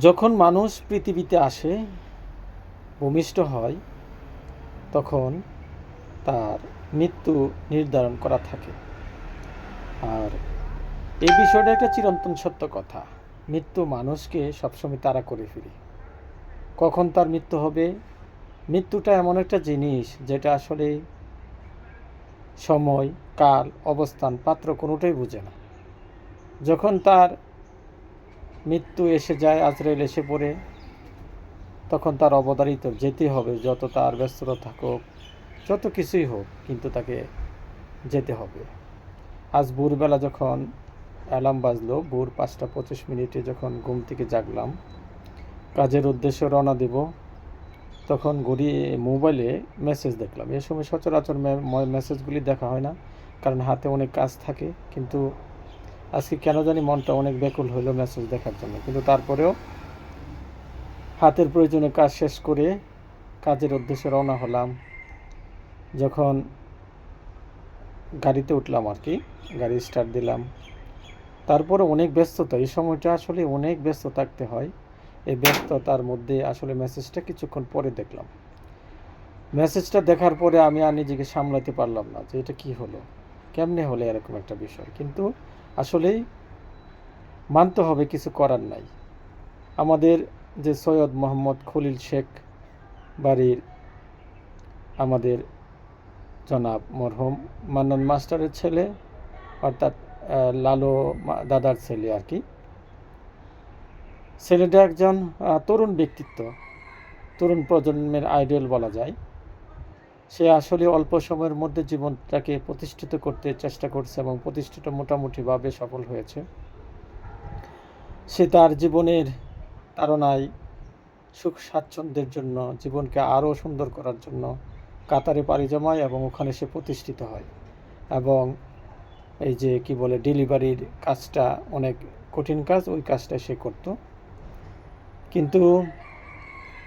যখন মানুষ পৃথিবীতে আসে, ভূমিষ্ঠ হয়, তখন তার মৃত্যু নির্ধারণ করা থাকে। আর এই বিষয়টা একটা চিরন্তন সত্য কথা। মৃত্যু মানুষকে সবসময় তারা করে ফিরে। কখন তার মৃত্যু হবে? মৃত্যুটা এমন একটা জিনিস যেটা আসলে সময়, কাল, অবস্থান পাত্র কোনোটাই বুঝে না। যখন তার মৃত্যু এসে যায়, আজরাইল এসে পড়ে। তখন তার অবধারিত যেতে হবে, যত তার ব্যস্ততা থাকুক, যত কিছুই হোক, কিন্তু তাকে যেতে হবে। আজ ভোরবেলা যখন অ্যালার্ম বাজলো, ভোর পাঁচটা পঁচিশ মিনিটে যখন ঘুম থেকে জাগলাম, কাজের উদ্দেশ্যে রওনা দেব, তখন ঘড়ি মোবাইলে মেসেজ দেখলাম। এ সময় সচরাচর মেসেজগুলি দেখা হয় না, কারণ হাতে অনেক কাজ থাকে, কিন্তু আজকে কেন জানি মনটা অনেক ব্যাকুল হইল মেসেজ দেখার জন্য। কিন্তু তারপরেও হাতের প্রয়োজনে কাজ শেষ করে কাজের উদ্দেশ্যে রওনা হলাম। যখন গাড়িতে উঠলাম আর কি, গাড়ি স্টার্ট দিলাম। তারপরে অনেক ব্যস্ততা, এই সময়টা আসলে অনেক ব্যস্ত থাকতে হয়। এই ব্যস্ততার মধ্যে আসলে মেসেজটা কিছুক্ষণ পরে দেখলাম। মেসেজটা দেখার পরে আমি আর নিজেকে সামলাতে পারলাম না যে এটা কি হলো, কেমনে হলো এরকম একটা বিষয়। কিন্তু আসলেই মানতে হবে কিছু করার নাই। আমাদের যে সৈয়দ মোহাম্মদ খলিল শেখ বাড়ির আমাদের জনাব মরহুম মান্নান মাস্টারের ছেলে, অর্থাৎ লালো দাদার ছেলে আর কি। ছেলেটা একজন তরুণ ব্যক্তিত্ব, তরুণ প্রজন্মের আইডল বলা যায়। সে আসলে অল্প সময়ের মধ্যে জীবনটাকে প্রতিষ্ঠিত করতে চেষ্টা করছে এবং প্রতিষ্ঠিত মোটামুটিভাবে সফল হয়েছে। সে তার জীবনের তাড়নায় সুখ স্বাচ্ছন্দ্যের জন্য, জীবনকে আরও সুন্দর করার জন্য কাতারে পাড়ি জমায় এবং ওখানে সে প্রতিষ্ঠিত হয় এবং এই যে কি বলে ডেলিভারির কাজটা অনেক কঠিন কাজ, ওই কাজটা সে করত। কিন্তু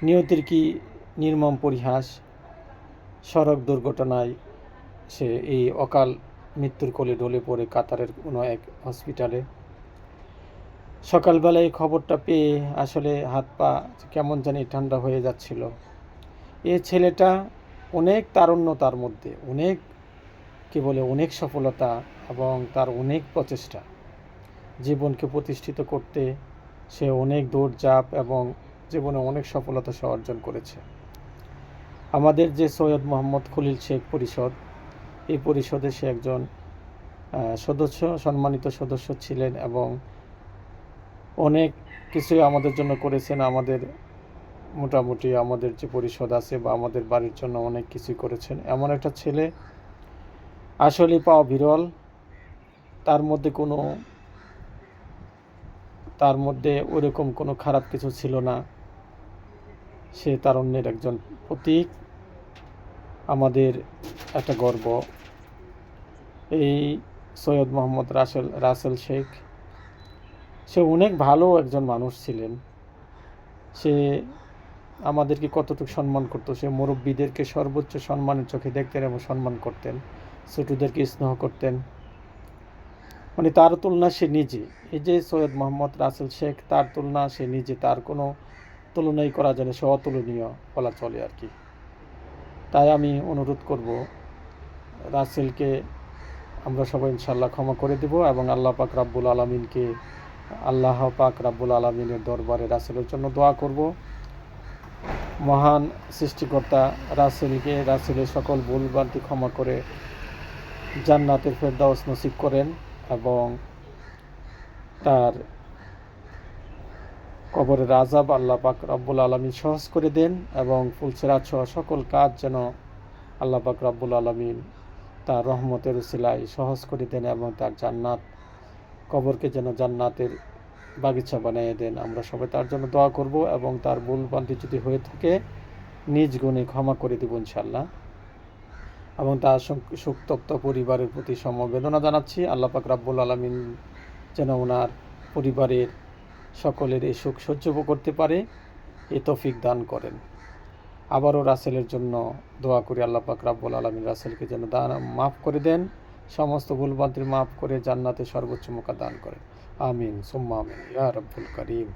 নিয়তির কি নির্মম পরিহাস সড়ক দুর্ঘটনায় সে এই অকাল মৃত্যুর কোলে ঢলে পড়ে কাতারের কোনো এক হসপিটালে। সকালবেলায় খবরটা পেয়ে আসলে হাত পা কেমন জানি ঠান্ডা হয়ে যাচ্ছিল। এ ছেলেটা অনেক তারুণ্য তার মধ্যে, অনেক, কি বলে, অনেক সফলতা এবং তার অনেক প্রচেষ্টা। জীবনকে প্রতিষ্ঠিত করতে সে অনেক দৌড়ঝাঁপ এবং জীবনে অনেক সফলতা সে অর্জন করেছে। আমাদের যে সৈয়দ মোহাম্মদ খলিল শেখ পরিষদ, এই পরিষদে সে একজন সদস্য, সম্মানিত সদস্য ছিলেন এবং অনেক কিছুই আমাদের জন্য করেছেন। আমাদের মোটামুটি আমাদের যে পরিষদ আছে বা আমাদের বাড়ির জন্য অনেক কিছুই করেছেন। এমন একটা ছেলে আসলে পাওয়া বিরল। তার মধ্যে কোনো, তার মধ্যে ওরকম কোনো খারাপ কিছু ছিল না। সে তারুণ্যের একজন প্রতীক। আমাদের একটা গর্ব। এই সৈয়দ মোহাম্মদ রাসেল রাসেল শেখ, সে অনেক ভালো একজন মানুষ ছিলেন। সে আমাদেরকে কতটুকু সম্মান করতো, সে মুরব্বীদেরকে সর্বোচ্চ সম্মানের চোখে দেখতেন এবং সম্মান করতেন, ছোটদেরকে স্নেহ করতেন। মানে তার তুলনা সে নিজে, এই যে সৈয়দ মোহাম্মদ রাসেল শেখ, তার তুলনা সে নিজে, তার কোনো তুলনাই করা যায় না, সে অতুলনীয় বলা চলে আর কি। তাই আমি অনুরোধ করব, রাসেলকে আমরা সবাই ইনশাল্লাহ ক্ষমা করে দেব এবং আল্লাহ পাক রাব্বুল আলমিনকে, আল্লাহ পাক রাব্বুল আলমিনের দরবারে রাসেলের জন্য দোয়া করব। মহান সৃষ্টিকর্তা রাসেলকে, রাসেলের সকল ভুলভ্রান্তি ক্ষমা করে জান্নাতের ফেরদাউস নসিব করেন এবং তার কবরের আজাব আল্লাহ পাক রব্বুল আলমিন সহজ করে দেন এবং ফুলসেরাত সহ সকল কাজ যেন আল্লাহ পাক রব্বুল আলমিন তার রহমতের উসিলায় সহজ করে দেন এবং তার জান্নাত, কবরকে যেন জান্নাতের বাগিচা বানিয়ে দেন। আমরা সবাই তার জন্য দোয়া করব এবং তার ভুল ভ্রান্তি যদি হয়ে থাকে, নিজ গুণে ক্ষমা করে দেব ইনশাল্লাহ এবং তার সং- শোকতপ্ত পরিবারের প্রতি সমবেদনা জানাচ্ছি। আল্লাহ পাক রাব্বুল আলমিন যেন ওনার পরিবারের সকলের এই সুখ সহ্য করতে পারে, এ তফিক দান করেন। আবারও রাসেলের জন্য দোয়া করি আল্লাহ পাক রাব্বুল আলমিন রাসেলকে যেন দান, মাফ করে দেন, সমস্ত ভুলবান্তির মাফ করে জান্নাতে সর্বোচ্চ মোকা দান করেন। আমিন, সুম্মা আমিন, ইয়া রব্বুল করিম।